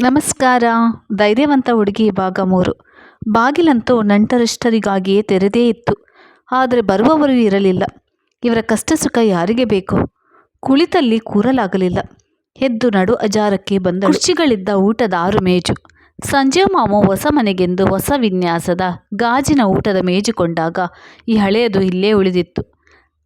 ನಮಸ್ಕಾರ. ಧೈರ್ಯವಂತ ಹುಡುಗಿ ಭಾಗ ಮೂರು. ಬಾಗಿಲಂತೂ ನಂಟರಿಷ್ಟರಿಗಾಗಿಯೇ ತೆರೆದೇ ಇತ್ತು. ಆದರೆ ಬರುವವರು ಇರಲಿಲ್ಲ. ಇವರ ಕಷ್ಟ ಸುಖ ಯಾರಿಗೆ ಬೇಕು? ಕುಳಿತಲ್ಲಿ ಕೂರಲಾಗಲಿಲ್ಲ. ಎದ್ದು ನಡು ಅಜಾರಕ್ಕೆ ಬಂದ ಕುರ್ಚಿಗಳಿದ್ದ ಊಟದ ಆರು ಮೇಜು. ಸಂಜೆ ಮಾಮು ಹೊಸ ಮನೆಗೆಂದು ಹೊಸ ವಿನ್ಯಾಸದ ಗಾಜಿನ ಊಟದ ಮೇಜು ಕೊಂಡಾಗ ಈ ಹಳೆಯದು ಇಲ್ಲೇ ಉಳಿದಿತ್ತು.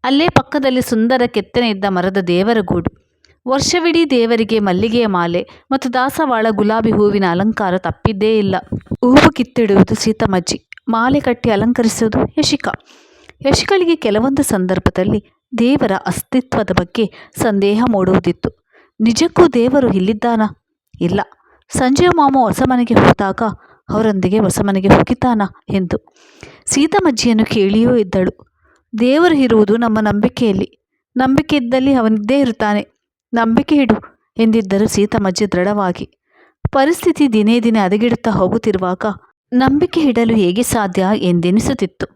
ಅಲ್ಲೇ ಪಕ್ಕದಲ್ಲಿ ಸುಂದರ ಕೆತ್ತನೆ ಇದ್ದ ಮರದ ದೇವರ ಗೂಡು. ವರ್ಷವಿಡೀ ದೇವರಿಗೆ ಮಲ್ಲಿಗೆಯ ಮಾಲೆ ಮತ್ತು ದಾಸವಾಳ ಗುಲಾಬಿ ಹೂವಿನ ಅಲಂಕಾರ ತಪ್ಪಿದ್ದೇ ಇಲ್ಲ. ಹೂವು ಕಿತ್ತಿಡುವುದು ಸೀತಮಜ್ಜಿ, ಮಾಲೆ ಕಟ್ಟಿ ಅಲಂಕರಿಸುವುದು ಯಶಿಕ. ಯಶಿಕಳಿಗೆ ಕೆಲವೊಂದು ಸಂದರ್ಭದಲ್ಲಿ ದೇವರ ಅಸ್ತಿತ್ವದ ಬಗ್ಗೆ ಸಂದೇಹ ಮೂಡುವುದಿತ್ತು. ನಿಜಕ್ಕೂ ದೇವರು ಇಲ್ಲಿದ್ದಾನಾ? ಇಲ್ಲ. ಸಂಜೆಯ ಮಾಮ ಹೊಸ ಮನೆಗೆ ಹೋದಾಗ ಅವರೊಂದಿಗೆ ಹೊಸ ಮನೆಗೆ ಹೋಗಿದ್ದಾನಾ ಎಂದು. ಸೀತಮಜ್ಜಿಯನ್ನು ಕೇಳಿಯೂ ಇದ್ದಳು. ದೇವರು ಇರುವುದು ನಮ್ಮ ನಂಬಿಕೆಯಲ್ಲಿ. ನಂಬಿಕೆ ಇದ್ದಲ್ಲಿ ಅವನಿದ್ದೇ ಇರುತ್ತಾನೆ. ನಂಬಿಕೆ ಇಡು ಎಂದಿದ್ದರು ಸೀತಮಜ್ಜಿ ದೃಢವಾಗಿ. ಪರಿಸ್ಥಿತಿ ದಿನೇ ದಿನೇ ಅದಗಿಡುತ್ತಾ ಹೋಗುತ್ತಿರುವಾಗ ನಂಬಿಕೆ ಇಡಲು ಹೇಗೆ ಸಾಧ್ಯ ಎಂದೆನಿಸುತ್ತಿತ್ತು.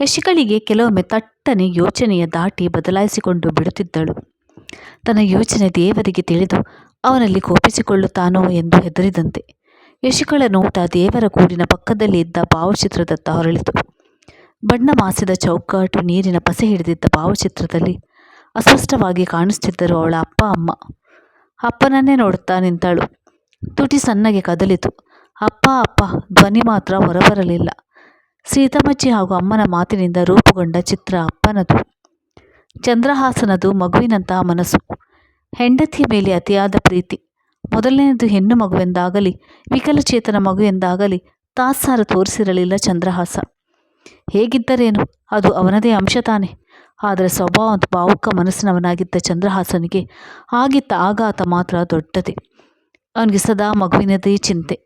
ಯಶಿಗಳಿಗೆ ಕೆಲವೊಮ್ಮೆ ತಟ್ಟನೆ ಯೋಚನೆಯ ದಾಟಿ ಬದಲಾಯಿಸಿಕೊಂಡು ಬಿಡುತ್ತಿದ್ದಳು. ತನ್ನ ಯೋಚನೆ ದೇವರಿಗೆ ತಿಳಿದು ಅವನಲ್ಲಿ ಕೋಪಿಸಿಕೊಳ್ಳುತ್ತಾನೋ ಎಂದು ಹೆದರಿದಂತೆ ಯಶಿಕಳ ನೋಟ ದೇವರ ಕೂಡಿನ ಪಕ್ಕದಲ್ಲಿ ಇದ್ದ ಭಾವಚಿತ್ರದತ್ತ ಹೊರಳಿತು. ಬಣ್ಣ ಮಾಸಿದ ಚೌಕಾಟು ನೀರಿನ ಪಸೆ ಹಿಡಿದಿದ್ದ ಭಾವಚಿತ್ರದಲ್ಲಿ ಅಸ್ಪಷ್ಟವಾಗಿ ಕಾಣಿಸ್ತಿದ್ದರು ಅವಳ ಅಪ್ಪ ಅಮ್ಮ. ಅಪ್ಪನನ್ನೇ ನೋಡುತ್ತಾ ನಿಂತಳು. ತುಟಿ ಸಣ್ಣಗೆ ಕದಲಿತು. ಅಪ್ಪ ಅಪ್ಪ, ಧ್ವನಿ ಮಾತ್ರ ಹೊರಬರಲಿಲ್ಲ. ಸೀತಮಚ್ಚಿ ಹಾಗೂ ಅಮ್ಮನ ಮಾತಿನಿಂದ ರೂಪುಗೊಂಡ ಚಿತ್ರ ಅಪ್ಪನದು. ಚಂದ್ರಹಾಸನದು ಮಗುವಿನಂತಹ ಮನಸ್ಸು. ಹೆಂಡತಿಯ ಮೇಲೆ ಅತಿಯಾದ ಪ್ರೀತಿ. ಮೊದಲನೆಯದು ಹೆಣ್ಣು ಮಗುವೆಂದಾಗಲಿ, ವಿಕಲಚೇತನ ಮಗು ಎಂದಾಗಲಿ ತಾತ್ಸಾರ ತೋರಿಸಿರಲಿಲ್ಲ ಚಂದ್ರಹಾಸ. ಹೇಗಿದ್ದರೇನು? ಅದು ಅವನದೇ ಅಂಶ ತಾನೆ. ಆದರೆ ಸ್ವಭಾವ ಭಾವುಕ ಮನಸ್ಸಿನವನಾಗಿದ್ದ ಚಂದ್ರಹಾಸನಿಗೆ ಆಗಿತ್ತ ಆಘಾತ ಮಾತ್ರ ದೊಡ್ಡದೆ. ಅವನಿಗೆ ಸದಾ ಮಗುವಿನದೇ ಚಿಂತೆ.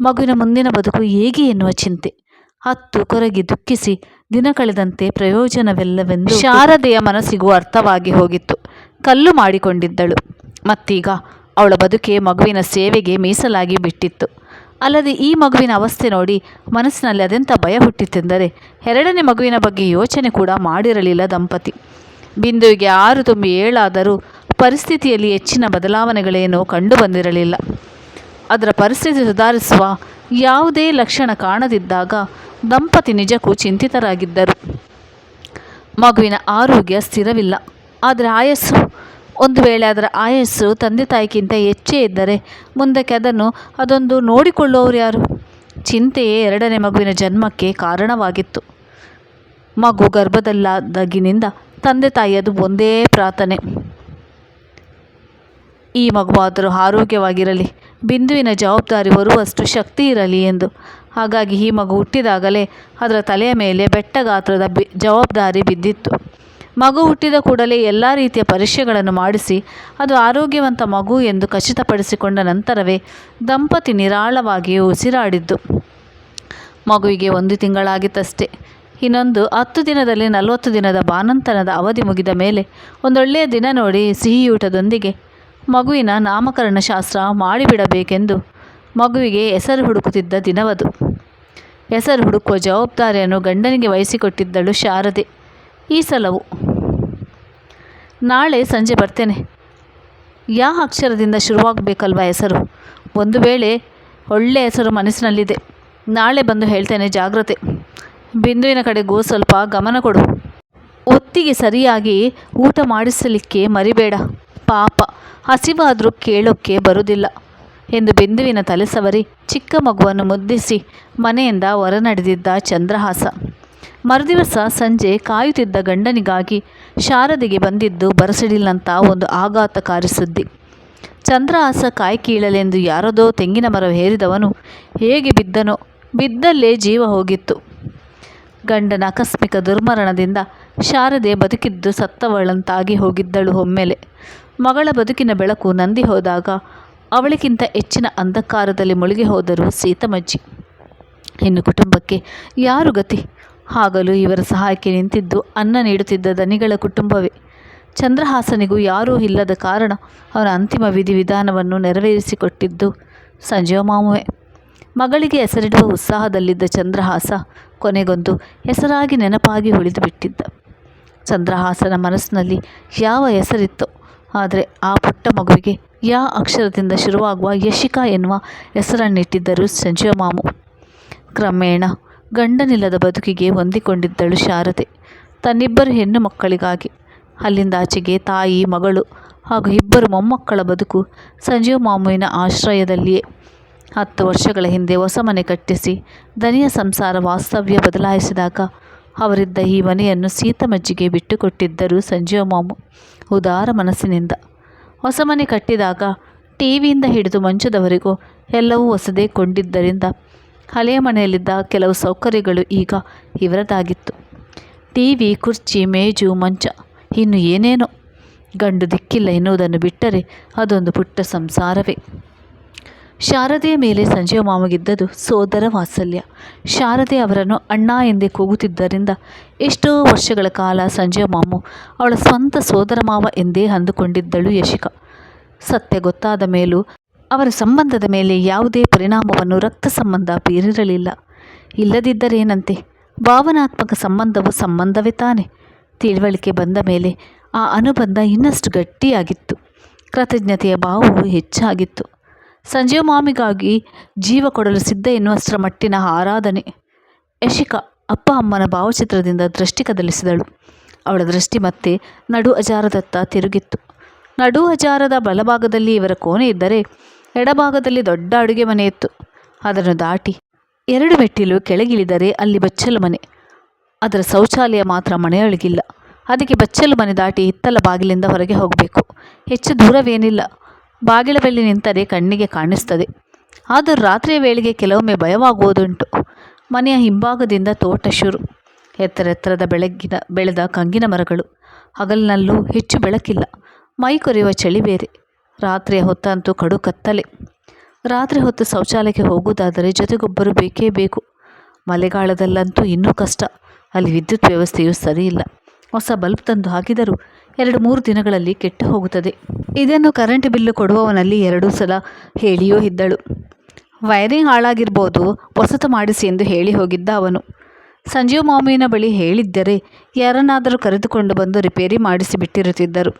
ಮಗುವಿನ ಮುಂದಿನ ಬದುಕು ಹೇಗೆ ಎನ್ನುವ ಚಿಂತೆ. ಹತ್ತು ಕೊರಗಿ ದುಃಖಿಸಿ ದಿನ ಕಳೆದಂತೆ ಪ್ರಯೋಜನವೆಲ್ಲವೆಂದು ಶಾರದೆಯ ಮನಸ್ಸಿಗೂ ಅರ್ಥವಾಗಿ ಹೋಗಿತ್ತು. ಕಲ್ಲು ಮಾಡಿಕೊಂಡಿದ್ದಳು. ಮತ್ತೀಗ ಅವಳ ಬದುಕೆ ಮಗುವಿನ ಸೇವೆಗೆ ಮೀಸಲಾಗಿ ಬಿಟ್ಟಿತ್ತು. ಅಲ್ಲದೆ ಈ ಮಗುವಿನ ಅವಸ್ಥೆ ನೋಡಿ ಮನಸ್ಸಿನಲ್ಲಿ ಅದೆಂಥ ಭಯ ಹುಟ್ಟಿತ್ತೆಂದರೆ ಎರಡನೇ ಮಗುವಿನ ಬಗ್ಗೆ ಯೋಚನೆ ಕೂಡ ಮಾಡಿರಲಿಲ್ಲ ದಂಪತಿ. ಬಿಂದುವಿಗೆ ಆರು ತುಂಬಿ ಏಳಾದರೂ ಪರಿಸ್ಥಿತಿಯಲ್ಲಿ ಹೆಚ್ಚಿನ ಬದಲಾವಣೆಗಳೇನೂ ಕಂಡು ಬಂದಿರಲಿಲ್ಲ. ಅದರ ಪರಿಸ್ಥಿತಿ ಸುಧಾರಿಸುವ ಯಾವುದೇ ಲಕ್ಷಣ ಕಾಣದಿದ್ದಾಗ ದಂಪತಿ ನಿಜಕ್ಕೂ ಚಿಂತಿತರಾಗಿದ್ದರು. ಮಗುವಿನ ಆರೋಗ್ಯ ಸ್ಥಿರವಿಲ್ಲ. ಆದರೆ ಆಯಸ್ಸು ಒಂದು ವೇಳೆ ಅದರ ಆಯಸ್ಸು ತಂದೆ ತಾಯಿಗಿಂತ ಹೆಚ್ಚೇ ಇದ್ದರೆ ಮುಂದಕ್ಕೆ ಅದನ್ನು ಅದೊಂದು ನೋಡಿಕೊಳ್ಳುವವರು ಯಾರು? ಚಿಂತೆಯೇ ಎರಡನೇ ಮಗುವಿನ ಜನ್ಮಕ್ಕೆ ಕಾರಣವಾಗಿತ್ತು. ಮಗು ಗರ್ಭದಲ್ಲಾದಾಗಿನಿಂದ ತಂದೆ ತಾಯಿಯದು ಒಂದೇ ಪ್ರಾರ್ಥನೆ. ಈ ಮಗುವಾದರೂ ಆರೋಗ್ಯವಾಗಿರಲಿ, ಬಿಂದುವಿನ ಜವಾಬ್ದಾರಿ ಬರುವಷ್ಟು ಶಕ್ತಿ ಇರಲಿ ಎಂದು. ಹಾಗಾಗಿ ಈ ಮಗು ಹುಟ್ಟಿದಾಗಲೇ ಅದರ ತಲೆಯ ಮೇಲೆ ಬೆಟ್ಟ ಗಾತ್ರದ ಬಿ, ಜವಾಬ್ದಾರಿ ಬಿದ್ದಿತ್ತು. ಮಗು ಹುಟ್ಟಿದ ಕೂಡಲೇ ಎಲ್ಲ ರೀತಿಯ ಪರೀಕ್ಷೆಗಳನ್ನು ಮಾಡಿಸಿ, ಅದು ಆರೋಗ್ಯವಂತ ಮಗು ಎಂದು ಖಚಿತಪಡಿಸಿಕೊಂಡ ನಂತರವೇ ದಂಪತಿ ನಿರಾಳವಾಗಿ ಉಸಿರಾಡಿದ್ದು. ಮಗುವಿಗೆ ಒಂದು ತಿಂಗಳಾಗಿತ್ತಷ್ಟೇ. ಇನ್ನೊಂದು ಹತ್ತು ದಿನದಲ್ಲಿ ನಲವತ್ತು ದಿನದ ಬಾನಂತನದ ಅವಧಿ ಮುಗಿದ ಮೇಲೆ ಒಂದೊಳ್ಳೆಯ ದಿನ ನೋಡಿ ಸಿಹಿಯೂಟದೊಂದಿಗೆ ಮಗುವಿನ ನಾಮಕರಣ ಶಾಸ್ತ್ರ ಮಾಡಿಬಿಡಬೇಕೆಂದು ಮಗುವಿಗೆ ಹೆಸರು ಹುಡುಕುತ್ತಿದ್ದ ದಿನವದು. ಹೆಸರು ಹುಡುಕುವ ಜವಾಬ್ದಾರಿಯನ್ನು ಗಂಡನಿಗೆ ವಹಿಸಿಕೊಟ್ಟಿದ್ದಳು ಶಾರದೆ. ಈ ಸಲವು. ನಾಳೆ ಸಂಜೆ ಬರ್ತೇನೆ. ಯಾವ ಅಕ್ಷರದಿಂದ ಶುರುವಾಗಬೇಕಲ್ವ ಹೆಸರು? ಒಂದು ವೇಳೆ ಒಳ್ಳೆ ಹೆಸರು ಮನಸ್ಸಿನಲ್ಲಿದೆ. ನಾಳೆ ಬಂದು ಹೇಳ್ತೇನೆ ಜಾಗ್ರತೆ. ಬಿಂದುವಿನ ಕಡೆಗೂ ಸ್ವಲ್ಪ ಗಮನ ಕೊಡು. ಒತ್ತಿಗೆ ಸರಿಯಾಗಿ ಊಟ ಮಾಡಿಸಲಿಕ್ಕೆ ಮರಿಬೇಡ. ಪಾಪ, ಹಸಿವಾದರೂ ಕೇಳೋಕ್ಕೆ ಬರುವುದಿಲ್ಲ ಎಂದು ಬಿಂದುವಿನ ತಲೆ ಸವರಿ ಚಿಕ್ಕ ಮಗುವನ್ನು ಮುದ್ದಿಸಿ ಮನೆಯಿಂದ ಹೊರ ನಡೆದಿದ್ದ ಚಂದ್ರಹಾಸ. ಮರುದಿವಸ ಸಂಜೆ ಕಾಯುತ್ತಿದ್ದ ಗಂಡನಿಗಾಗಿ ಶಾರದೆಗೆ ಬಂದಿದ್ದು ಬರಸಿಡಿಲ್ಲಂತ ಒಂದು ಆಘಾತಕಾರಿ ಸುದ್ದಿ. ಚಂದ್ರಹಾಸ ಕಾಯಿ ಕೀಳಲೆಂದು ಯಾರದೋ ತೆಂಗಿನ ಮರ ಹೇರಿದವನು ಹೇಗೆ ಬಿದ್ದನೋ, ಬಿದ್ದಲ್ಲೇ ಜೀವ ಹೋಗಿತ್ತು. ಗಂಡನ ಆಕಸ್ಮಿಕ ದುರ್ಮರಣದಿಂದ ಶಾರದೆ ಬದುಕಿದ್ದು ಸತ್ತವಳಂತಾಗಿ ಹೋಗಿದ್ದಳು ಒಮ್ಮೆಲೆ. ಮಗಳ ಬದುಕಿನ ಬೆಳಕು ನಂದಿ ಹೋದಾಗ ಅವಳಿಗಿಂತ ಹೆಚ್ಚಿನ ಅಂಧಕಾರದಲ್ಲಿ ಮುಳುಗಿ ಹೋದರು ಸೀತಮಜ್ಜಿ. ಇನ್ನು ಕುಟುಂಬಕ್ಕೆ ಯಾರು ಗತಿ? ಆಗಲೂ ಇವರ ಸಹಾಯಕ್ಕೆ ನಿಂತಿದ್ದು ಅನ್ನ ನೀಡುತ್ತಿದ್ದ ದನಿಗಳ ಕುಟುಂಬವೇ. ಚಂದ್ರಹಾಸನಿಗೂ ಯಾರೂ ಇಲ್ಲದ ಕಾರಣ ಅವನ ಅಂತಿಮ ವಿಧಿವಿಧಾನವನ್ನು ನೆರವೇರಿಸಿಕೊಟ್ಟಿದ್ದು ಸಂಜೀವ ಮಾಮುವೆ. ಮಗಳಿಗೆ ಹೆಸರಿಡುವ ಉತ್ಸಾಹದಲ್ಲಿದ್ದ ಚಂದ್ರಹಾಸ ಕೊನೆಗೊಂದು ಹೆಸರಾಗಿ ನೆನಪಾಗಿ ಉಳಿದು ಬಿಟ್ಟಿದ್ದ ಚಂದ್ರಹಾಸನ ಮನಸ್ಸಿನಲ್ಲಿ ಯಾವ ಹೆಸರಿತ್ತೋ, ಆದರೆ ಆ ಪುಟ್ಟ ಮಗುವಿಗೆ ಯಾ ಅಕ್ಷರದಿಂದ ಶುರುವಾಗುವ ಯಶಿಕಾ ಎನ್ನುವ ಹೆಸರನ್ನಿಟ್ಟಿದ್ದರು ಸಂಜೀವ ಮಾಮು. ಕ್ರಮೇಣ ಗಂಡನಿಲ್ಲದ ಬದುಕಿಗೆ ಹೊಂದಿಕೊಂಡಿದ್ದಳು ಶಾರದೆ. ತನ್ನಿಬ್ಬರು ಹೆಣ್ಣು ಮಕ್ಕಳಿಗಾಗಿ. ಅಲ್ಲಿಂದಾಚೆಗೆ ತಾಯಿ, ಮಗಳು ಹಾಗೂ ಇಬ್ಬರು ಮೊಮ್ಮಕ್ಕಳ ಬದುಕು ಸಂಜೀವ ಮಾಮುವಿನ ಆಶ್ರಯದಲ್ಲಿಯೇ. ಹತ್ತು ವರ್ಷಗಳ ಹಿಂದೆ ಹೊಸ ಮನೆ ಕಟ್ಟಿಸಿ ದನಿಯ ಸಂಸಾರ ವಾಸ್ತವ್ಯ ಬದಲಾಯಿಸಿದಾಗ ಅವರಿದ್ದ ಈ ಮನೆಯನ್ನು ಸೀತಮಜ್ಜಿಗೆ ಬಿಟ್ಟುಕೊಟ್ಟಿದ್ದರು ಸಂಜೀವ ಮಾಮು ಉದಾರ ಮನಸ್ಸಿನಿಂದ. ಹೊಸ ಮನೆ ಕಟ್ಟಿದಾಗ ಟಿವಿಯಿಂದ ಹಿಡಿದು ಮಂಚದವರೆಗೂ ಎಲ್ಲವೂ ಹೊಸದೇ ಕೊಂಡಿದ್ದರಿಂದ ಹಳೆಯ ಮನೆಯಲ್ಲಿದ್ದ ಕೆಲವು ಸೌಕರ್ಯಗಳು ಈಗ ಇವರದಾಗಿತ್ತು. ಟಿವಿ ಕುರ್ಚಿ, ಮೇಜು, ಮಂಚ, ಇನ್ನು ಏನೇನೋ ಗಂಡು ದಿಕ್ಕಿಲ್ಲ ಎನ್ನುವುದನ್ನು ಬಿಟ್ಟರೆ ಅದೊಂದು ಪುಟ್ಟ ಸಂಸಾರವೇ. ಶಾರದೆಯ ಮೇಲೆ ಸಂಜೀವ ಮಾಮಗಿದ್ದದು ಸೋದರ ವಾತ್ಸಲ್ಯ. ಶಾರದೆ ಅವರನ್ನು ಅಣ್ಣ ಎಂದೇ ಕೂಗುತ್ತಿದ್ದರಿಂದ ಎಷ್ಟೋ ವರ್ಷಗಳ ಕಾಲ ಸಂಜೀವ ಮಾಮು ಅವಳ ಸ್ವಂತ ಸೋದರ ಮಾವ ಎಂದೇ ಅಂದುಕೊಂಡಿದ್ದಳು ಯಶಿಕ. ಸತ್ಯ ಗೊತ್ತಾದ ಮೇಲೂ ಅವರ ಸಂಬಂಧದ ಮೇಲೆ ಯಾವುದೇ ಪರಿಣಾಮವನ್ನು ರಕ್ತ ಸಂಬಂಧ ಬೀರಿರಲಿಲ್ಲ. ಇಲ್ಲದಿದ್ದರೇನಂತೆ? ಭಾವನಾತ್ಮಕ ಸಂಬಂಧವು ಸಂಬಂಧವೇ ತಾನೆ. ತಿಳುವಳಿಕೆ ಬಂದ ಮೇಲೆ ಆ ಅನುಬಂಧ ಇನ್ನಷ್ಟು ಗಟ್ಟಿಯಾಗಿತ್ತು. ಕೃತಜ್ಞತೆಯ ಭಾವವು ಹೆಚ್ಚಾಗಿತ್ತು. ಸಂಜೀವ ಮಾಮಿಗಾಗಿ ಜೀವ ಕೊಡಲು ಸಿದ್ಧ ಎನ್ನುವಷ್ಟರ ಮಟ್ಟಿನ ಆರಾಧನೆ. ಯಶಿಕಾ ಅಪ್ಪ ಅಮ್ಮನ ಭಾವಚಿತ್ರದಿಂದ ದೃಷ್ಟಿ ಕದಲಿಸಿದಳು. ಅವಳ ದೃಷ್ಟಿ ಮತ್ತೆ ನಡು ಅಜಾರದತ್ತ ತಿರುಗಿತ್ತು. ನಡು ಅಜಾರದ ಬಲಭಾಗದಲ್ಲಿ ಇವರ ಕೋಣೆ ಇದ್ದರೆ ಎಡಭಾಗದಲ್ಲಿ ದೊಡ್ಡ ಅಡುಗೆ ಮನೆ ಇತ್ತು. ಅದನ್ನು ದಾಟಿ ಎರಡು ಮೆಟ್ಟಿಲು ಕೆಳಗಿಳಿದರೆ ಅಲ್ಲಿ ಬಚ್ಚಲು ಮನೆ. ಅದರ ಶೌಚಾಲಯ ಮಾತ್ರ ಮನೆಯೊಳಗಿಲ್ಲ. ಅದಕ್ಕೆ ಬಚ್ಚಲು ಮನೆ ದಾಟಿ ಹಿತ್ತಲ ಬಾಗಿಲಿಂದ ಹೊರಗೆ ಹೋಗಬೇಕು. ಹೆಚ್ಚು ದೂರವೇನಿಲ್ಲ. ಬಾಗಿಲ ಬಳಿ ನಿಂತರೆ ಕಣ್ಣಿಗೆ ಕಾಣಿಸ್ತದೆ. ಆದರೂ ರಾತ್ರಿಯ ವೇಳೆಗೆ ಕೆಲವೊಮ್ಮೆ ಭಯವಾಗುವುದುಂಟು. ಮನೆಯ ಹಿಂಭಾಗದಿಂದ ತೋಟ ಶುರು. ಎತ್ತರ ಎತ್ತರದ ಬೆಳಗ್ಗಿನ, ಬೆಳೆದ ಕಂಗಿನ ಮರಗಳು. ಹಗಲಿನಲ್ಲೂ ಹೆಚ್ಚು ಬೆಳಕಿಲ್ಲ. ಮೈ ಕೊರೆಯುವ ಚಳಿ ಬೇರೆ. ರಾತ್ರಿಯ ಹೊತ್ತಂತೂ ಕಡು ಕತ್ತಲೆ. ರಾತ್ರಿ ಹೊತ್ತು ಶೌಚಾಲಯಕ್ಕೆ ಹೋಗುವುದಾದರೆ ಜೊತೆಗೊಬ್ಬರು ಬೇಕೇ ಬೇಕು. ಮಳೆಗಾಲದಲ್ಲಂತೂ ಇನ್ನೂ ಕಷ್ಟ. ಅಲ್ಲಿ ವಿದ್ಯುತ್ ವ್ಯವಸ್ಥೆಯೂ ಸರಿಯಿಲ್ಲ. ಹೊಸ ಬಲ್ಬ್ ತಂದು ಹಾಕಿದರೂ ಎರಡು ಮೂರು ದಿನಗಳಲ್ಲಿ ಕೆಟ್ಟು ಹೋಗುತ್ತದೆ. ಇದನ್ನು ಕರೆಂಟ್ ಬಿಲ್ಲು ಕೊಡುವವನಲ್ಲಿ ಎರಡೂ ಸಲ ಹೇಳಿಯೂ ಇದ್ದಳು. ವೈರಿಂಗ್ ಹಾಳಾಗಿರ್ಬೋದು, ಹೊಸತು ಮಾಡಿಸಿ ಎಂದು ಹೇಳಿ ಹೋಗಿದ್ದ ಅವನು. ಸಂಜೀವ್ ಮಾಮಿನ ಬಳಿ ಹೇಳಿದ್ದರೆ ಯಾರನ್ನಾದರೂ ಕರೆದುಕೊಂಡು ಬಂದು ರಿಪೇರಿ ಮಾಡಿಸಿ ಬಿಟ್ಟಿರುತ್ತಿದ್ದರು.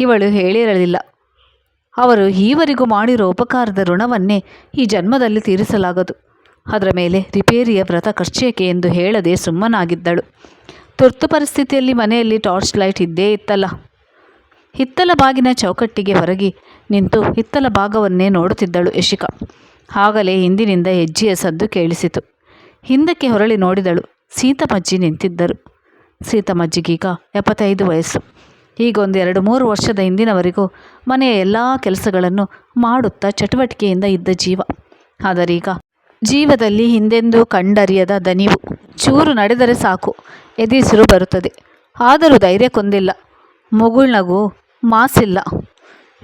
ಇವಳು ಹೇಳಿರಲಿಲ್ಲ. ಅವರು ಈವರೆಗೂ ಮಾಡಿರೋ ಉಪಕಾರದ ಋಣವನ್ನೇ ಈ ಜನ್ಮದಲ್ಲಿ ತೀರಿಸಲಾಗದು. ಅದರ ಮೇಲೆ ರಿಪೇರಿಯ ವ್ರತ ಖರ್ಚೇಕೆ ಎಂದು ಹೇಳದೆ ಸುಮ್ಮನಾಗಿದ್ದಳು. ತುರ್ತು ಪರಿಸ್ಥಿತಿಯಲ್ಲಿ ಮನೆಯಲ್ಲಿ ಟಾರ್ಚ್ ಲೈಟ್ ಇದ್ದೇ ಇತ್ತಲ್ಲ. ಹಿತ್ತಲ ಬಾಗಿನ ಚೌಕಟ್ಟಿಗೆ ಹೊರಗಿ ನಿಂತು ಹಿತ್ತಲ ಭಾಗವನ್ನೇ ನೋಡುತ್ತಿದ್ದಳು ಯಶಿಕಾ. ಆಗಲೇ ಹಿಂದಿನಿಂದ ಹೆಜ್ಜೆಯ ಸದ್ದು ಕೇಳಿಸಿತು. ಹಿಂದಕ್ಕೆ ಹೊರಳಿ ನೋಡಿದಳು ಸೀತಮಜ್ಜಿ ನಿಂತಿದ್ದರು. ಸೀತಮಜ್ಜಿಗೀಗ ಎಪ್ಪತ್ತೈದು ವಯಸ್ಸು. ಈಗ ಒಂದು ಎರಡು ಮೂರು ವರ್ಷದ ಹಿಂದಿನವರೆಗೂ ಮನೆಯ ಎಲ್ಲ ಕೆಲಸಗಳನ್ನು ಮಾಡುತ್ತಾ ಚಟುವಟಿಕೆಯಿಂದ ಇದ್ದ ಜೀವ. ಆದರೀಗ ಜೀವದಲ್ಲಿ ಹಿಂದೆಂದೂ ಕಂಡರಿಯದ ದನಿವು. ಚೂರು ನಡೆದರೆ ಸಾಕು, ಎದಿಸಿರು ಬರುತ್ತದೆ. ಆದರೂ ಧೈರ್ಯ ಕೊಂದಿಲ್ಲ ಮುಗುಳ್ನಗು ಮಾಸಿಲ್ಲ.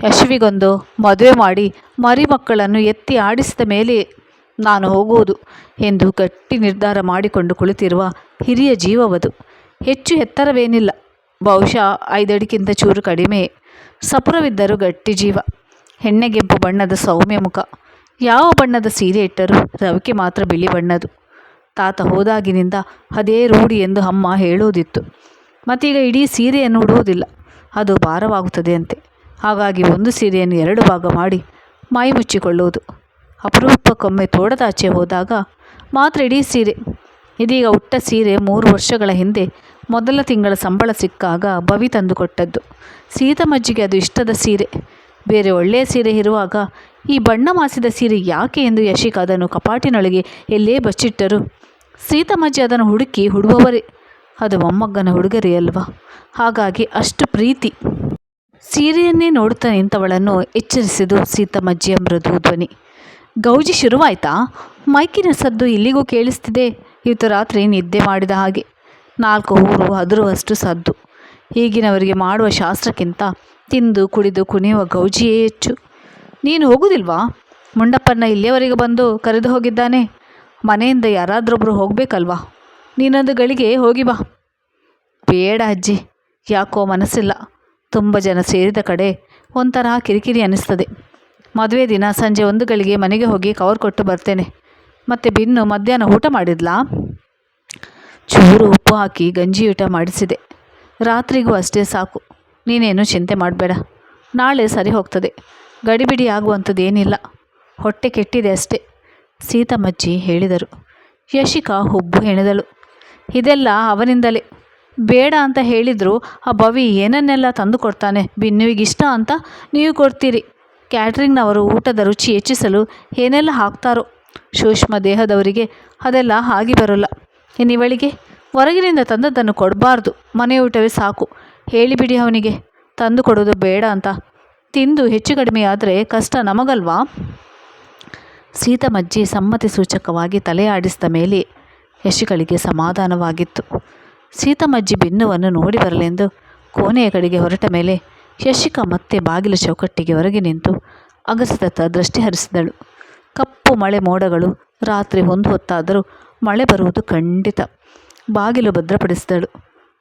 ಯಶವಿಗೊಂದು ಮದುವೆ ಮಾಡಿ ಮರಿ ಮಕ್ಕಳನ್ನು ಎತ್ತಿ ಆಡಿಸಿದ ಮೇಲೆ ನಾನು ಹೋಗುವುದು ಎಂದು ಗಟ್ಟಿ ನಿರ್ಧಾರ ಮಾಡಿಕೊಂಡು ಕುಳಿತಿರುವ ಹಿರಿಯ ಜೀವವದು. ಹೆಚ್ಚು ಎತ್ತರವೇನಿಲ್ಲ. ಬಹುಶಃ ಐದಡಿಗಿಂತ ಚೂರು ಕಡಿಮೆ. ಸಪುರವಿದ್ದರೂ ಗಟ್ಟಿ ಜೀವ. ಹೆಣ್ಣೆಗೆಂಪು ಬಣ್ಣದ ಸೌಮ್ಯ ಮುಖ. ಯಾವ ಬಣ್ಣದ ಸೀರೆ ಇಟ್ಟರೂ ರವಿಕೆ ಮಾತ್ರ ಬಿಳಿ ಬಣ್ಣದು. ತಾತ ಹೋದಾಗಿನಿಂದ ಅದೇ ರೂಢಿ ಎಂದು ಅಮ್ಮ ಹೇಳುವುದಿತ್ತು. ಮತ್ತೀಗ ಇಡೀ ಸೀರೆಯನ್ನು ಉಡುವುದಿಲ್ಲ. ಅದು ಭಾರವಾಗುತ್ತದೆ ಅಂತೆ ಹಾಗಾಗಿ ಒಂದು ಸೀರೆಯನ್ನು ಎರಡು ಭಾಗ ಮಾಡಿ ಮೈ ಮುಚ್ಚಿಕೊಳ್ಳುವುದು. ಅಪರೂಪಕ್ಕೊಮ್ಮೆ ತೋಡದಾಚೆ ಹೋದಾಗ ಮಾತ್ರ ಇಡೀ ಸೀರೆ. ಇದೀಗ ಉಟ್ಟ ಸೀರೆ ಮೂರು ವರ್ಷಗಳ ಹಿಂದೆ ಮೊದಲ ತಿಂಗಳ ಸಂಬಳ ಸಿಕ್ಕಾಗ ಬವಿ ತಂದುಕೊಟ್ಟದ್ದು. ಸೀತಮ್ಮಜ್ಜಿಗೆ ಅದು ಇಷ್ಟದ ಸೀರೆ. ಬೇರೆ ಒಳ್ಳೆಯ ಸೀರೆ ಇರುವಾಗ ಈ ಬಣ್ಣ ಮಾಸಿದ ಸೀರೆ ಯಾಕೆ ಎಂದು ಯಶಿಕ್ ಅದನ್ನು ಕಪಾಟಿನೊಳಗೆ ಎಲ್ಲೇ ಬಚ್ಚಿಟ್ಟರು. ಸೀತಮ್ಮಜ್ಜಿ ಅದನ್ನು ಹುಡುಕಿ ಹುಡುವವರೇ. ಅದು ಮೊಮ್ಮಗ್ಗನ ಹುಡುಗರೇ ಅಲ್ವಾ? ಹಾಗಾಗಿ ಅಷ್ಟು ಪ್ರೀತಿ. ಸೀರೆಯನ್ನೇ ನೋಡುತ್ತಾ ನಿಂತವಳನ್ನು ಎಚ್ಚರಿಸಿದು ಸೀತಮ್ಮಜ್ಜಿಯ ಮೃದು ಧ್ವನಿ. ಗೌಜಿ ಶುರುವಾಯ್ತಾ? ಮೈಕಿನ ಸದ್ದು ಇಲ್ಲಿಗೂ ಕೇಳಿಸ್ತಿದೆ. ಇವತ್ತು ರಾತ್ರಿ ನಿದ್ದೆ ಮಾಡಿದ ಹಾಗೆ. ನಾಲ್ಕು ಊರು ಅದರುವಷ್ಟು ಸದ್ದು. ಈಗಿನವರಿಗೆ ಮಾಡುವ ಶಾಸ್ತ್ರಕ್ಕಿಂತ ತಿಂದು ಕುಡಿದು ಕುಣಿಯುವ ಗೌಜಿಯೇ ಹೆಚ್ಚು. ನೀನು ಹೋಗುವುದಿಲ್ವಾ ಮುಂಡಪ್ಪನ ಇಲ್ಲಿಯವರೆಗೆ ಬಂದು ಕರೆದು ಹೋಗಿದ್ದಾನೆ. ಮನೆಯಿಂದ ಯಾರಾದ್ರೊಬ್ಬರು ಹೋಗಬೇಕಲ್ವಾ? ನೀನೊಂದು ಗಳಿಗೆ ಹೋಗಿ ಬಾ. ಬೇಡ ಅಜ್ಜಿ, ಯಾಕೋ ಮನಸ್ಸಿಲ್ಲ. ತುಂಬ ಜನ ಸೇರಿದ ಕಡೆ ಒಂಥರ ಕಿರಿಕಿರಿ ಅನ್ನಿಸ್ತದೆ ಮದುವೆ ದಿನ ಸಂಜೆ ಒಂದು ಗಳಿಗೆ ಮನೆಗೆ ಹೋಗಿ ಕವರ್ ಕೊಟ್ಟು ಬರ್ತೇನೆ. ಮತ್ತು ಬಿನ್ನು ಮಧ್ಯಾಹ್ನ ಊಟ ಮಾಡಿದ್ಲಾ? ಚೂರು ಉಪ್ಪು ಹಾಕಿ ಗಂಜಿ ಊಟ ಮಾಡಿಸಿದೆ. ರಾತ್ರಿಗೂ ಅಷ್ಟೇ ಸಾಕು. ನೀನೇನು ಚಿಂತೆ ಮಾಡಬೇಡ. ನಾಳೆ ಸರಿ ಹೋಗ್ತದೆ. ಗಡಿಬಿಡಿ ಆಗುವಂಥದ್ದು ಏನಿಲ್ಲ. ಹೊಟ್ಟೆ ಕೆಟ್ಟಿದೆ ಅಷ್ಟೇ, ಸೀತಮ್ಮಜ್ಜಿ ಹೇಳಿದರು. ಯಶಿಕಾ ಹುಬ್ಬು ಹೆಣೆದಳು. ಇದೆಲ್ಲ ಅವನಿಂದಲೇ. ಬೇಡ ಅಂತ ಹೇಳಿದ್ರು ಆ ಭವಿ ಏನನ್ನೆಲ್ಲ ತಂದು ಕೊಡ್ತಾನೆ? ಬಿನ್ನುವಿಗಿಷ್ಟ ಅಂತ ನೀವು ಕೊಡ್ತೀರಿ. ಕ್ಯಾಟ್ರಿಂಗ್ನವರು ಊಟದ ರುಚಿ ಹೆಚ್ಚಿಸಲು ಏನೆಲ್ಲ ಹಾಕ್ತಾರೋ? ಸೂಕ್ಷ್ಮ ದೇಹದವರಿಗೆ ಅದೆಲ್ಲ ಆಗಿ ಬರೋಲ್ಲ. ಇನ್ನಿವಳಿಗೆ ಹೊರಗಿನಿಂದ ತಂದದ್ದನ್ನು ಕೊಡಬಾರ್ದು, ಮನೆ ಊಟವೇ ಸಾಕು. ಹೇಳಿಬಿಡಿ ಅವನಿಗೆ, ತಂದು ಕೊಡೋದು ಬೇಡ ಅಂತ. ತಿಂದು ಹೆಚ್ಚು ಕಡಿಮೆ ಆದರೆ ಕಷ್ಟ ನಮಗಲ್ವಾ? ಸೀತಮಜ್ಜಿ ಸಮ್ಮತಿ ಸೂಚಕವಾಗಿ ತಲೆ ಆಡಿಸಿದ ಮೇಲೆ ಯಶಿಗಳಿಗೆ ಸಮಾಧಾನವಾಗಿತ್ತು. ಸೀತಮಜ್ಜಿ ಬಿನ್ನುವನ್ನು ನೋಡಿ ಬರಲೆಂದು ಕೋಣೆಯ ಕಡೆಗೆ ಹೊರಟ ಮೇಲೆ ಯಶಿಕ ಮತ್ತೆ ಬಾಗಿಲು ಚೌಕಟ್ಟಿಗೆ ಹೊರಗೆ ನಿಂತು ಅಗಸದತ್ತ ದೃಷ್ಟಿ ಹರಿಸಿದಳು. ಕಪ್ಪು ಮಳೆ ಮೋಡಗಳು ರಾತ್ರಿ ಒಂದು ಹೊತ್ತಾದರೂ ಮಳೆ ಬರುವುದು ಖಂಡಿತ. ಬಾಗಿಲು ಭದ್ರಪಡಿಸಿದಳು.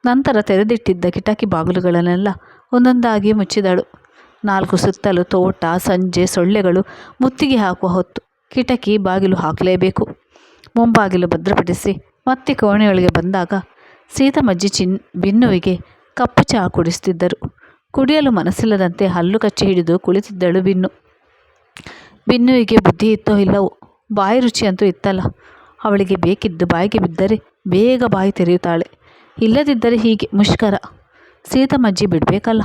ನಂತರ ತೆರೆದಿಟ್ಟಿದ್ದ ಕಿಟಕಿ ಬಾಗಿಲುಗಳನ್ನೆಲ್ಲ ಒಂದೊಂದಾಗಿ ಮುಚ್ಚಿದಳು. ನಾಲ್ಕು ಸುತ್ತಲೂ ತೋಟ, ಸಂಜೆ, ಸೊಳ್ಳೆಗಳು ಮುತ್ತಿಗೆ ಹಾಕುವ ಹೊತ್ತು ಕಿಟಕಿ ಬಾಗಿಲು ಹಾಕಲೇಬೇಕು. ಮುಂಬಾಗಿಲು ಭದ್ರಪಡಿಸಿ ಮತ್ತೆ ಕೋಣೆಯೊಳಗೆ ಬಂದಾಗ ಸೀತಮಜ್ಜಿ ಚಿನ್ ಬಿನ್ನುವಿಗೆ ಕಪ್ಪು ಚಹಾ ಕುಡಿಸ್ತಿದ್ದರು. ಕುಡಿಯಲು ಮನಸ್ಸಿಲ್ಲದಂತೆ ಹಲ್ಲು ಕಚ್ಚಿ ಹಿಡಿದು ಕುಳಿತಿದ್ದಳು ಬಿನ್ನು. ಬಿನ್ನುವಿಗೆ ಬುದ್ಧಿ ಇತ್ತೋ ಇಲ್ಲವೋ, ಬಾಯಿ ರುಚಿ ಅಂತೂ ಇತ್ತಲ್ಲ. ಅವಳಿಗೆ ಬೇಕಿದ್ದು ಬಾಯಿಗೆ ಬಿದ್ದರೆ ಬೇಗ ಬಾಯಿ ತೆರೆಯುತ್ತಾಳೆ. ಇಲ್ಲದಿದ್ದರೆ ಹೀಗೆ ಮುಷ್ಕರ. ಸೀತಮ್ಮಜ್ಜಿ ಬಿಡಬೇಕಲ್ಲ.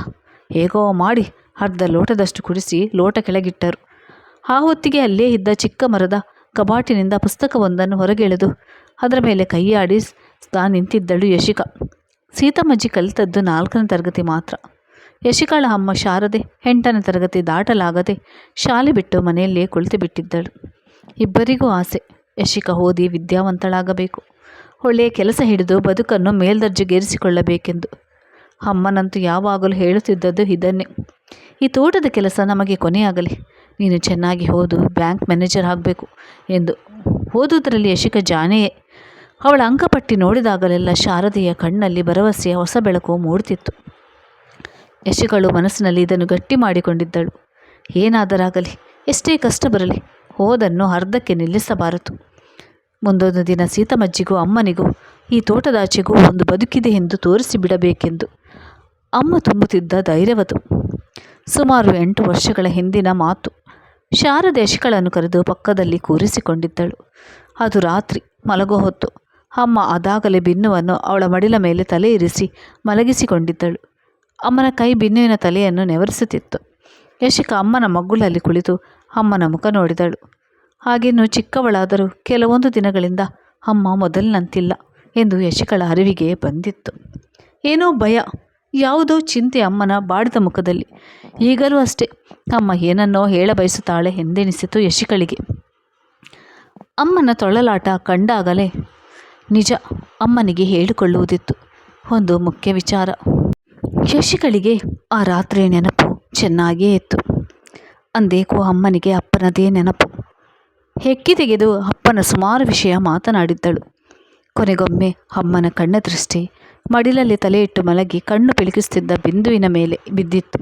ಹೇಗೋ ಮಾಡಿ ಅರ್ಧ ಲೋಟದಷ್ಟು ಕುಡಿಸಿ ಲೋಟ ಕೆಳಗಿಟ್ಟರು. ಆ ಹೊತ್ತಿಗೆ ಅಲ್ಲೇ ಇದ್ದ ಚಿಕ್ಕ ಮರದ ಕಬಾಟಿನಿಂದ ಪುಸ್ತಕವೊಂದನ್ನು ಹೊರಗೆಳೆದು ಅದರ ಮೇಲೆ ಕೈಯಾಡಿ ತಾ ನಿಂತಿದ್ದಳು ಯಶಿಕಾ. ಸೀತಮ್ಮಜ್ಜಿ ಕಲಿತದ್ದು ನಾಲ್ಕನೇ ತರಗತಿ ಮಾತ್ರ. ಯಶಿಕಾಳ ಅಮ್ಮ ಶಾರದೆ, ಎಂಟನೇ ತರಗತಿ ದಾಟಲಾಗದೆ ಶಾಲೆ ಬಿಟ್ಟು ಮನೆಯಲ್ಲೇ ಕುಳಿತು ಬಿಟ್ಟಿದ್ದಳು ಇಬ್ಬರಿಗೂ ಆಸೆ. ಯಶಿಕಾ ಓದಿ ವಿದ್ಯಾವಂತಳಾಗಬೇಕು. ಒಳ್ಳೆಯ ಕೆಲಸ ಹಿಡಿದು ಬದುಕನ್ನು ಮೇಲ್ದರ್ಜೆಗೇರಿಸಿಕೊಳ್ಳಬೇಕೆಂದು. ಅಮ್ಮನಂತೂ ಯಾವಾಗಲೂ ಹೇಳುತ್ತಿದ್ದದ್ದು ಇದನ್ನೇ. ಈ ತೋಟದ ಕೆಲಸ ನಮಗೆ ಕೊನೆಯಾಗಲಿ. ನೀನು ಚೆನ್ನಾಗಿ ಓದು, ಬ್ಯಾಂಕ್ ಮ್ಯಾನೇಜರ್ ಆಗಬೇಕು ಎಂದು. ಓದುವುದರಲ್ಲಿ ಯಶಿಕ ಜಾನೆಯೇ ಅವಳ ಅಂಕಪಟ್ಟಿ ನೋಡಿದಾಗಲೆಲ್ಲ ಶಾರದೆಯ ಕಣ್ಣಲ್ಲಿ ಭರವಸೆಯ ಹೊಸ ಬೆಳಕು ಮೂಡುತ್ತಿತ್ತು. ಯಶಿಕಳು ಮನಸ್ಸಿನಲ್ಲಿ ಇದನ್ನು ಗಟ್ಟಿ ಮಾಡಿಕೊಂಡಿದ್ದಳು. ಏನಾದರಾಗಲಿ, ಎಷ್ಟೇ ಕಷ್ಟ ಬರಲಿ, ಓದನ್ನು ಅರ್ಧಕ್ಕೆ ನಿಲ್ಲಿಸಬಾರದು. ಮುಂದೊಂದು ದಿನ ಸೀತಮ್ಮಜ್ಜಿಗೂ ಅಮ್ಮನಿಗೂ, ಈ ತೋಟದಾಚೆಗೂ ಒಂದು ಬದುಕಿದೆ ಎಂದು ತೋರಿಸಿ ಬಿಡಬೇಕೆಂದು ಅಮ್ಮ ತುಂಬುತ್ತಿದ್ದ ಧೈರ್ಯವದು. ಸುಮಾರು ಎಂಟು ವರ್ಷಗಳ ಹಿಂದಿನ ಮಾತು. ಶಾರದೆ ಯಶಿಗಳನ್ನು ಕರೆದು ಪಕ್ಕದಲ್ಲಿ ಕೂರಿಸಿಕೊಂಡಿದ್ದಳು. ಅದು ರಾತ್ರಿ ಮಲಗೋ ಹೊತ್ತು. ಅಮ್ಮ ಅದಾಗಲೇ ಬಿನ್ನುವನ್ನು ಅವಳ ಮಡಿಲ ಮೇಲೆ ತಲೆ ಇರಿಸಿ ಮಲಗಿಸಿಕೊಂಡಿದ್ದಳು. ಅಮ್ಮನ ಕೈ ಬಿನ್ನುವಿನ ತಲೆಯನ್ನು ನೆವರಿಸುತ್ತಿತ್ತು. ಯಶಿಕ ಅಮ್ಮನ ಮಗ್ಗುಲಲ್ಲಿ ಕುಳಿತು ಅಮ್ಮನ ಮುಖ ನೋಡಿದಳು. ಹಾಗೇನು ಚಿಕ್ಕವಳಾದರೂ ಕೆಲವೊಂದು ದಿನಗಳಿಂದ ಅಮ್ಮ ಮೊದಲಿನಂತಿಲ್ಲ ಎಂದು ಯಶಿಕಳ ಅರಿವಿಗೆ ಬಂದಿತ್ತು. ಏನೋ ಭಯ, ಯಾವುದೋ ಚಿಂತೆ ಅಮ್ಮನ ಬಾಡಿದ ಮುಖದಲ್ಲಿ. ಈಗಲೂ ಅಷ್ಟೇ ಅಮ್ಮ ಏನನ್ನೋ ಹೇಳ ಬಯಸುತ್ತಾಳೆ ಎಂದೆನಿಸಿತು ಯಶಿಕಳಿಗೆ. ಅಮ್ಮನ ತೊಳಲಾಟ ಕಂಡಾಗಲೇ ನಿಜ ಅಮ್ಮನಿಗೆ ಹೇಳಿಕೊಳ್ಳುವುದಿತ್ತು. ಒಂದು ಮುಖ್ಯ ವಿಚಾರ ಶಶಿಗಳಿಗೆ ಆ ರಾತ್ರಿ ನೆನಪು ಚೆನ್ನಾಗಿಯೇ ಇತ್ತು. ಅಂದೇಕೋ ಅಮ್ಮನಿಗೆ ಅಪ್ಪನದೇ ನೆನಪು. ಹೆಕ್ಕಿ ತೆಗೆದು ಅಪ್ಪನ ಸುಮಾರು ವಿಷಯ ಮಾತನಾಡಿದ್ದಳು. ಕೊನೆಗೊಮ್ಮೆ ಅಮ್ಮನ ಕಣ್ಣ ದೃಷ್ಟಿ ಮಡಿಲಲ್ಲಿ ತಲೆಯಿಟ್ಟು ಮಲಗಿ ಕಣ್ಣು ಪಿಳಿಕಿಸುತ್ತಿದ್ದ ಬಿಂದುವಿನ ಮೇಲೆ ಬಿದ್ದಿತ್ತು.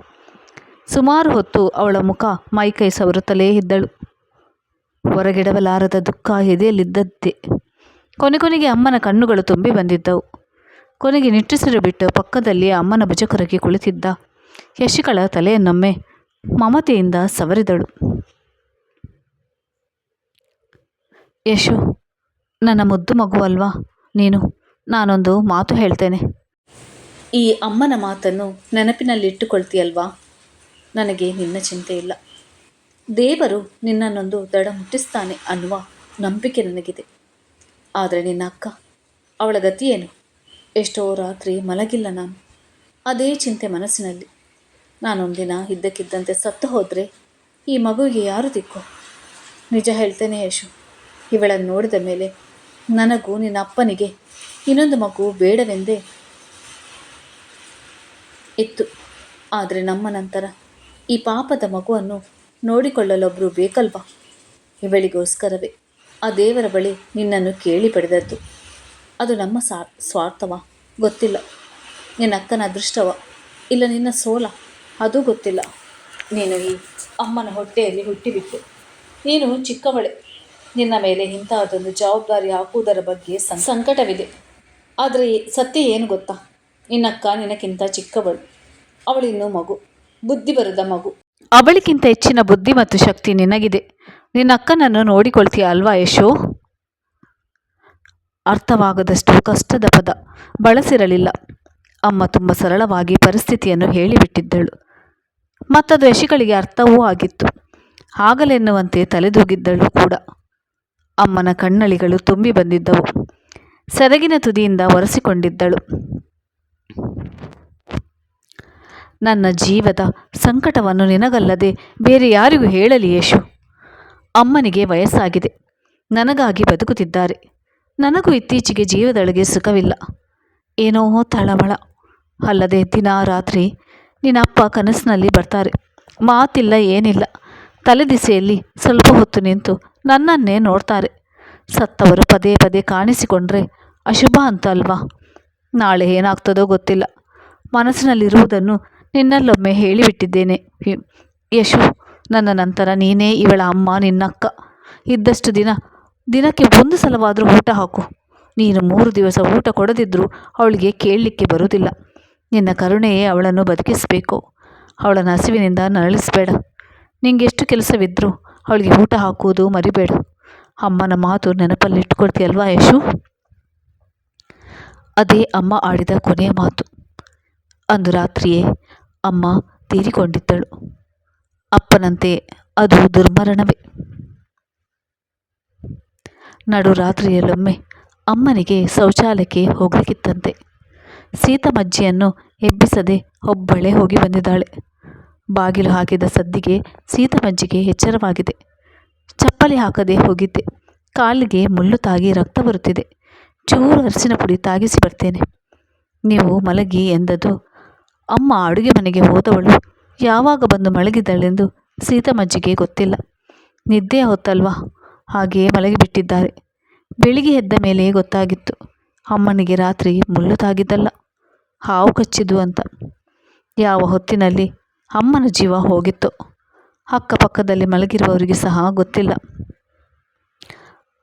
ಸುಮಾರು ಹೊತ್ತು ಅವಳ ಮುಖ ಮೈಕೈ ಸವರುತ್ತಲೇ ಇದ್ದಳು. ಹೊರಗಿಡವಲಾರದ ದುಃಖ ಎದೆಯಲ್ಲಿದ್ದದ್ದೇ. ಕೊನೆ ಕೊನೆಗೆ ಅಮ್ಮನ ಕಣ್ಣುಗಳು ತುಂಬಿ ಬಂದಿದ್ದವು. ಕೊನೆಗೆ ನಿಟ್ಟುಸಿರು ಬಿಟ್ಟು ಪಕ್ಕದಲ್ಲಿ ಅಮ್ಮನ ಭುಜಕೊರಗೆ ಕುಳಿತಿದ್ದ ಯಶಿಕಳ ತಲೆಯನ್ನೊಮ್ಮೆ ಮಮತೆಯಿಂದ ಸವರಿದಳು. ಯಶು ನನ್ನ ಮುದ್ದು ಮಗುವಲ್ವಾ ನೀನು, ನಾನೊಂದು ಮಾತು ಹೇಳ್ತೇನೆ. ಈ ಅಮ್ಮನ ಮಾತನ್ನು ನೆನಪಿನಲ್ಲಿಟ್ಟುಕೊಳ್ತೀಯಲ್ವಾ? ನನಗೆ ನಿನ್ನ ಚಿಂತೆ ಇಲ್ಲ. ದೇವರು ನಿನ್ನನ್ನೊಂದು ದಡ ಮುಟ್ಟಿಸ್ತಾನೆ ಅನ್ನುವ ನಂಬಿಕೆ ನನಗಿದೆ. ಆದರೆ ನಿನ್ನ ಅಕ್ಕ, ಅವಳ ಗತಿಯೇನು ಎಷ್ಟೋ ರಾತ್ರಿ ಮಲಗಿಲ್ಲ ನಾನು. ಅದೇ ಚಿಂತೆ ಮನಸ್ಸಿನಲ್ಲಿ. ನಾನೊಂದಿನ ಇದ್ದಕ್ಕಿದ್ದಂತೆ ಸತ್ತು ಹೋದರೆ ಈ ಮಗುವಿಗೆ ಯಾರು ದಿಕ್ಕು? ನಿಜ ಹೇಳ್ತೇನೆ ಯಶು ಇವಳನ್ನು ನೋಡಿದ ಮೇಲೆ ನನಗೂ ನಿನ್ನ ಅಪ್ಪನಿಗೆ ಇನ್ನೊಂದು ಮಗು ಬೇಡವೆಂದೇ ಇತ್ತು. ಆದರೆ ನಮ್ಮ ನಂತರ ಈ ಪಾಪದ ಮಗುವನ್ನು ನೋಡಿಕೊಳ್ಳಲೊಬ್ಬರು ಬೇಕಲ್ವಾ? ಇವಳಿಗೋಸ್ಕರವೇ. ಆ ದೇವರ ಬಳಿ ನಿನ್ನನ್ನು ಕೇಳಿ ಪಡೆದದ್ದು. ಅದು ನಮ್ಮ ಸ್ವಾರ್ಥವ? ಗೊತ್ತಿಲ್ಲ. ನಿನ್ನ ಅಕ್ಕನ ಅದೃಷ್ಟವ? ಇಲ್ಲ ನಿನ್ನ ಸೋಲ? ಅದು ಗೊತ್ತಿಲ್ಲ. ನೀನು ಈ ಅಮ್ಮನ ಹೊಟ್ಟೆಯಲ್ಲಿ ಹುಟ್ಟಿಬಿಟ್ಟು ನೀನು ಚಿಕ್ಕವಳೆ. ನಿನ್ನ ಮೇಲೆ ಇಂತಹದೊಂದು ಜವಾಬ್ದಾರಿ ಹಾಕುವುದರ ಬಗ್ಗೆ ಸಂಕಟವಿದೆ. ಆದರೆ ಸತ್ಯ ಏನು ಗೊತ್ತಾ? ನಿನ್ನಕ್ಕ ನಿನಕ್ಕಿಂತ ಚಿಕ್ಕವಳು. ಅವಳಿನ್ನೂ ಮಗು. ಬುದ್ಧಿ ಬರದ ಮಗು. ಅವಳಿಗಿಂತ ಹೆಚ್ಚಿನ ಬುದ್ಧಿ ಮತ್ತು ಶಕ್ತಿ ನಿನಗಿದೆ. ನಿನ್ನ ಅಕ್ಕನನ್ನು ನೋಡಿಕೊಳ್ತೀಯ ಅಲ್ವಾ ಯಶೋ? ಅರ್ಥವಾಗದಷ್ಟು ಕಷ್ಟದ ಪದ. ಬಳಸಿರಲಿಲ್ಲ. ಅಮ್ಮ ತುಂಬ ಸರಳವಾಗಿ ಪರಿಸ್ಥಿತಿಯನ್ನು ಹೇಳಿಬಿಟ್ಟಿದ್ದಳು. ಮತ್ತದು ಯಶಿಗಳಿಗೆ ಅರ್ಥವೂ ಆಗಿತ್ತು. ಆಗಲೆನ್ನುವಂತೆ ತಲೆದೂಗಿದ್ದಳು ಕೂಡ. ಅಮ್ಮನ ಕಣ್ಣಳಿಗಳು ತುಂಬಿ ಬಂದಿದ್ದವು. ಸೆರಗಿನ ತುದಿಯಿಂದ ಒರೆಸಿಕೊಂಡಿದ್ದಳು. ನನ್ನ ಜೀವದ ಸಂಕಟವನ್ನು ನಿನಗಲ್ಲದೆ ಬೇರೆ ಯಾರಿಗೂ ಹೇಳಲಿ ಯೇಶು ಅಮ್ಮನಿಗೆ ವಯಸ್ಸಾಗಿದೆ. ನನಗಾಗಿ ಬದುಕುತ್ತಿದ್ದಾರೆ. ನನಗೂ ಇತ್ತೀಚೆಗೆ ಜೀವದೊಳಗೆ ಸುಖವಿಲ್ಲ. ಏನೋ ತಳಮಳ ಅಲ್ಲದೆ ದಿನ ರಾತ್ರಿ ನಿನ್ನಪ್ಪ ಕನಸಿನಲ್ಲಿ ಬರ್ತಾರೆ. ಮಾತಿಲ್ಲ ಏನಿಲ್ಲ. ತಲೆದಿಸೆಯಲ್ಲಿ ಸ್ವಲ್ಪ ಹೊತ್ತು ನಿಂತು ನನ್ನನ್ನೇ ನೋಡ್ತಾರೆ. ಸತ್ತವರು ಪದೇ ಪದೇ ಕಾಣಿಸಿಕೊಂಡ್ರೆ ಅಶುಭ ಅಂತ ಅಲ್ವಾ ನಾಳೆ ಏನಾಗ್ತದೋ ಗೊತ್ತಿಲ್ಲ. ಮನಸ್ಸಿನಲ್ಲಿರುವುದನ್ನು ನಿನ್ನಲ್ಲೊಮ್ಮೆ ಹೇಳಿಬಿಟ್ಟಿದ್ದೇನೆ. ಯಶು, ನನ್ನ ನಂತರ ನೀನೇ ಇವಳ ಅಮ್ಮ, ನಿನ್ನಕ್ಕ. ಇದ್ದಷ್ಟು ದಿನ, ದಿನಕ್ಕೆ ಒಂದು ಸಲವಾದರೂ ಊಟ ಹಾಕು. ನೀನು ಮೂರು ದಿವಸ ಊಟ ಕೊಡದಿದ್ದರೂ ಅವಳಿಗೆ ಕೇಳಲಿಕ್ಕೆ ಬರುವುದಿಲ್ಲ. ನಿನ್ನ ಕರುಣೆಯೇ ಅವಳನ್ನು ಬದುಕಿಸಬೇಕು. ಅವಳನ್ನು ಹಸಿವಿನಿಂದ ನರಳಿಸಬೇಡ. ನಿಂಗೆಷ್ಟು ಕೆಲಸವಿದ್ದರೂ ಅವಳಿಗೆ ಊಟ ಹಾಕುವುದು ಮರಿಬೇಡ. ಅಮ್ಮನ ಮಾತು ನೆನಪಲ್ಲಿಟ್ಕೊಳ್ತೀಯಲ್ವಾ ಯಶು ಅದೇ ಅಮ್ಮ ಆಡಿದ ಕೊನೆಯ ಮಾತು. ಅಂದು ರಾತ್ರಿಯೇ ಅಮ್ಮ ತೀರಿಕೊಂಡಿದ್ದಳು. ಅಪ್ಪನಂತೆ ಅದು ದುರ್ಮರಣವೇ. ನಡು ರಾತ್ರಿಯಲ್ಲೊಮ್ಮೆ ಅಮ್ಮನಿಗೆ ಶೌಚಾಲಯಕ್ಕೆ ಹೋಗಲಿಕ್ಕಿತ್ತಂತೆ. ಸೀತಮಜ್ಜಿಯನ್ನು ಎಬ್ಬಿಸದೆ ಒಬ್ಬಳೇ ಹೋಗಿ ಬಂದಿದ್ದಾಳೆ. ಬಾಗಿಲು ಹಾಕಿದ ಸದ್ದಿಗೆ ಸೀತಮಜ್ಜಿಗೆ ಎಚ್ಚರವಾಗಿದೆ. ಚಪ್ಪಲಿ ಹಾಕದೆ ಹೋಗಿದ್ದೆ. ಕಾಲಿಗೆ ಮುಳ್ಳು ತಾಗಿ ರಕ್ತ ಬರುತ್ತಿದೆ. ಚೂರು ಅರಿಸಿನ ಪುಡಿ ತಾಗಿಸಿ ಬರ್ತೇನೆ. ನೀವು ಮಲಗಿ ಎಂದದು. ಅಮ್ಮ ಅಡುಗೆ ಮನೆಗೆ ಹೋದವಳು. ಯಾವಾಗ ಬಂದು ಮಲಗಿದ್ದಾಳೆಂದು ಸೀತಮಜ್ಜಿಗೆ ಗೊತ್ತಿಲ್ಲ. ನಿದ್ದೆಯ ಹೊತ್ತಲ್ವಾ? ಹಾಗೆಯೇ ಮಲಗಿಬಿಟ್ಟಿದ್ದಾರೆ ಬೆಳಿಗ್ಗೆ ಎದ್ದ ಮೇಲೆ ಗೊತ್ತಾಗಿತ್ತು. ಅಮ್ಮನಿಗೆ ರಾತ್ರಿ ಮುಳ್ಳು ತಾಗಿದ್ದಲ್ಲ. ಹಾವು ಕಚ್ಚಿದ್ದು ಅಂತ. ಯಾವ ಹೊತ್ತಿನಲ್ಲಿ ಅಮ್ಮನ ಜೀವ ಹೋಗಿತ್ತು. ಅಕ್ಕಪಕ್ಕದಲ್ಲಿ ಮಲಗಿರುವವರಿಗೆ ಸಹ ಗೊತ್ತಿಲ್ಲ.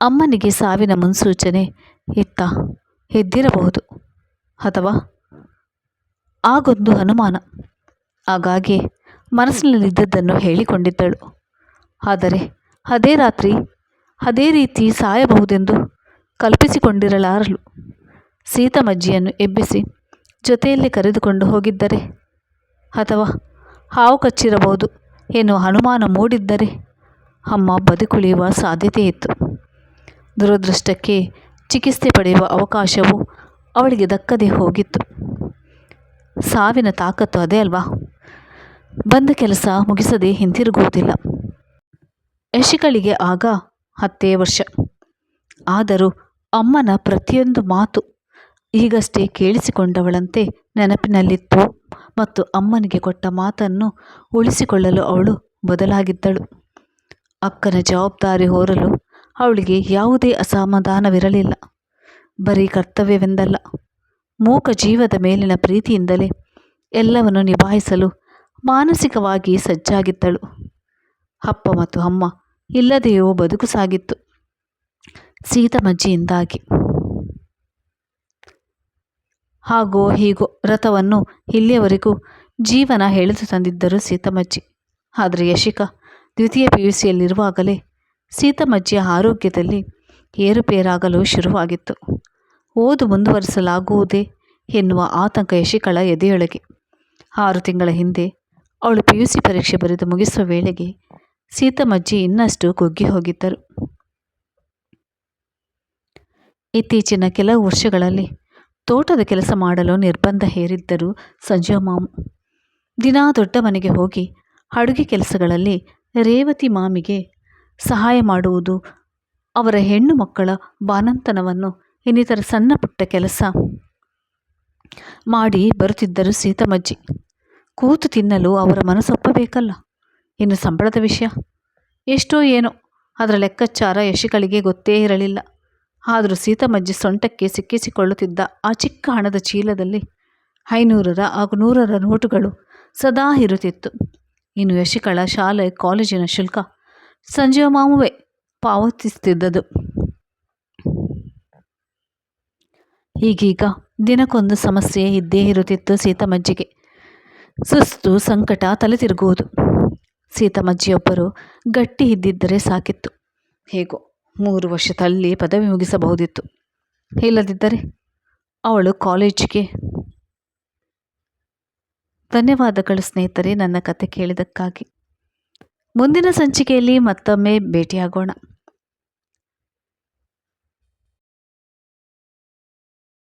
ಅಮ್ಮನಿಗೆ ಸಾವಿನ ಮುನ್ಸೂಚನೆ ಇತ್ತ ಎದ್ದಿರಬಹುದು ಅಥವಾ ಆಗೊಂದು ಅನುಮಾನ. ಹಾಗಾಗಿ ಮನಸ್ಸಿನಲ್ಲಿದ್ದದ್ದನ್ನು ಹೇಳಿಕೊಂಡಿದ್ದಳು. ಆದರೆ ಅದೇ ರಾತ್ರಿ ಅದೇ ರೀತಿ ಸಾಯಬಹುದೆಂದು ಕಲ್ಪಿಸಿಕೊಂಡಿರಲಾರಳು. ಸೀತಮಜ್ಜಿಯನ್ನು ಎಬ್ಬಿಸಿ ಜೊತೆಯಲ್ಲಿ ಕರೆದುಕೊಂಡು ಹೋಗಿದ್ದರೆ ಅಥವಾ ಹಾವು ಕಚ್ಚಿರಬಹುದು. ಎನ್ನುವ ಅನುಮಾನ ಮೂಡಿದ್ದರೆ ಅಮ್ಮ ಬದುಕುಳಿಯುವ ಸಾಧ್ಯತೆ ಇತ್ತು. ದುರದೃಷ್ಟಕ್ಕೆ ಚಿಕಿತ್ಸೆ ಪಡೆಯುವ ಅವಕಾಶವು ಅವಳಿಗೆ ದಕ್ಕದೆ ಹೋಗಿತ್ತು. ಸಾವಿನ ತಾಕತ್ತು ಅದೇ ಅಲ್ವಾ? ಬಂದ ಕೆಲಸ ಮುಗಿಸದೆ ಹಿಂತಿರುಗುವುದಿಲ್ಲ. ಯಶಿಕಳಿಗೆ ಆಗ ಹತ್ತೇ ವರ್ಷ. ಆದರೂ ಅಮ್ಮನ ಪ್ರತಿಯೊಂದು ಮಾತು ಈಗಷ್ಟೇ ಕೇಳಿಸಿಕೊಂಡವಳಂತೆ ನೆನಪಿನಲ್ಲಿತ್ತು. ಮತ್ತು ಅಮ್ಮನಿಗೆ ಕೊಟ್ಟ ಮಾತನ್ನು ಉಳಿಸಿಕೊಳ್ಳಲು ಅವಳು ಬದಲಾಗಿದ್ದಳು. ಅಕ್ಕನ ಜವಾಬ್ದಾರಿ ಹೊರಲು ಅವಳಿಗೆ ಯಾವುದೇ ಅಸಮಾಧಾನವಿರಲಿಲ್ಲ. ಬರೀ ಕರ್ತವ್ಯವೆಂದಲ್ಲ, ಮೂಕ ಜೀವದ ಮೇಲಿನ ಪ್ರೀತಿಯಿಂದಲೇ ಎಲ್ಲವನ್ನು ನಿಭಾಯಿಸಲು ಮಾನಸಿಕವಾಗಿ ಸಜ್ಜಾಗಿದ್ದಳು. ಅಪ್ಪ ಮತ್ತು ಅಮ್ಮ ಇಲ್ಲದೆಯೋ ಬದುಕು ಸಾಗಿತ್ತು. ಸೀತಮಜ್ಜಿಯಿಂದಾಗಿ. ಹಾಗೋ ಹೀಗೋ ರಥವನ್ನು ಇಲ್ಲಿಯವರೆಗೂ ಜೀವನ ಎಳೆದು ತಂದಿದ್ದರು ಸೀತಮ್ಮಜ್ಜಿ ಆದರೆ ಯಶಿಕಾ, ದ್ವಿತೀಯ ಪಿ ಯು ಸಿಯಲ್ಲಿರುವಾಗಲೇ ಸೀತಮ್ಮಜ್ಜಿಯ ಆರೋಗ್ಯದಲ್ಲಿ ಏರುಪೇರಾಗಲು ಶುರುವಾಗಿತ್ತು. ಓದು ಮುಂದುವರಿಸಲಾಗುವುದೇ ಎನ್ನುವ ಆತಂಕ ಯಶಿಕಳ ಎದೆಯೊಳಗೆ. ಆರು ತಿಂಗಳ ಹಿಂದೆ ಅವಳು ಪಿ ಯು ಸಿ ಪರೀಕ್ಷೆ ಬರೆದು ಮುಗಿಸುವ ವೇಳೆಗೆ ಸೀತಮ್ಮಜ್ಜಿ ಇನ್ನಷ್ಟು ಕುಗ್ಗಿ ಹೋಗಿದ್ದರು. ಇತ್ತೀಚಿನ ಕೆಲವು ವರ್ಷಗಳಲ್ಲಿ ತೋಟದ ಕೆಲಸ ಮಾಡಲು ನಿರ್ಬಂಧ ಹೇರಿದ್ದರು ಸಂಜೀವ ಮಾಮು ದಿನಾ ದೊಡ್ಡ ಮನೆಗೆ ಹೋಗಿ ಅಡುಗೆ ಕೆಲಸಗಳಲ್ಲಿ ರೇವತಿ ಮಾಮಿಗೆ ಸಹಾಯ ಮಾಡುವುದು ಅವರ ಹೆಣ್ಣು ಮಕ್ಕಳ ಬಾನಂತನವನ್ನು ಇನ್ನಿತರ ಸಣ್ಣ ಪುಟ್ಟ ಕೆಲಸ ಮಾಡಿ ಬರುತ್ತಿದ್ದರು ಸೀತಮಜ್ಜಿ ಕೂತು ತಿನ್ನಲು ಅವರ ಮನಸ್ಸೊಪ್ಪಬೇಕಲ್ಲ. ಇನ್ನು ಸಂಬಳದ ವಿಷಯ? ಎಷ್ಟೋ ಏನೋ. ಅದರ ಲೆಕ್ಕಾಚಾರ ಯಶಿಗಳಿಗೆ ಗೊತ್ತೇ ಇರಲಿಲ್ಲ. ಆದರೂ ಸೀತಮಜ್ಜಿ ಸೊಂಟಕ್ಕೆ ಸಿಕ್ಕಿಸಿಕೊಳ್ಳುತ್ತಿದ್ದ ಆ ಚಿಕ್ಕ ಹಣದ ಚೀಲದಲ್ಲಿ ಐನೂರರ ಹಾಗೂ ನೂರರ ನೋಟುಗಳು ಸದಾ ಇರುತ್ತಿತ್ತು. ಇನ್ನು ಯಶಿಕಳ ಶಾಲೆ, ಕಾಲೇಜಿನ ಶುಲ್ಕ ಸಂಜೀವ ಮಾಮುವೆ ಪಾವತಿಸುತ್ತಿದ್ದದು. ಈಗೀಗ ದಿನಕ್ಕೊಂದು ಸಮಸ್ಯೆ ಇದ್ದೇ ಇರುತ್ತಿತ್ತು ಸೀತಮಜ್ಜಿಗೆ. ಸುಸ್ತು ಸಂಕಟ ತಲೆ ತಿರುಗುವುದು ಸೀತಮಜ್ಜಿಯೊಬ್ಬರು ಗಟ್ಟಿ ಇದ್ದಿದ್ದರೆ ಸಾಕಿತ್ತು. ಹೇಗೋ ಮೂರು ವರ್ಷದಲ್ಲಿ ಪದವಿ ಮುಗಿಸಬಹುದಿತ್ತು. ಇಲ್ಲದಿದ್ದರೆ ಅವಳು ಕಾಲೇಜಿಗೆ ಧನ್ಯವಾದಗಳು ಸ್ನೇಹಿತರೆ ನನ್ನ ಕತೆ ಕೇಳಿದ್ದಕ್ಕಾಗಿ. ಮುಂದಿನ ಸಂಚಿಕೆಯಲ್ಲಿ ಮತ್ತೊಮ್ಮೆ ಭೇಟಿಯಾಗೋಣ.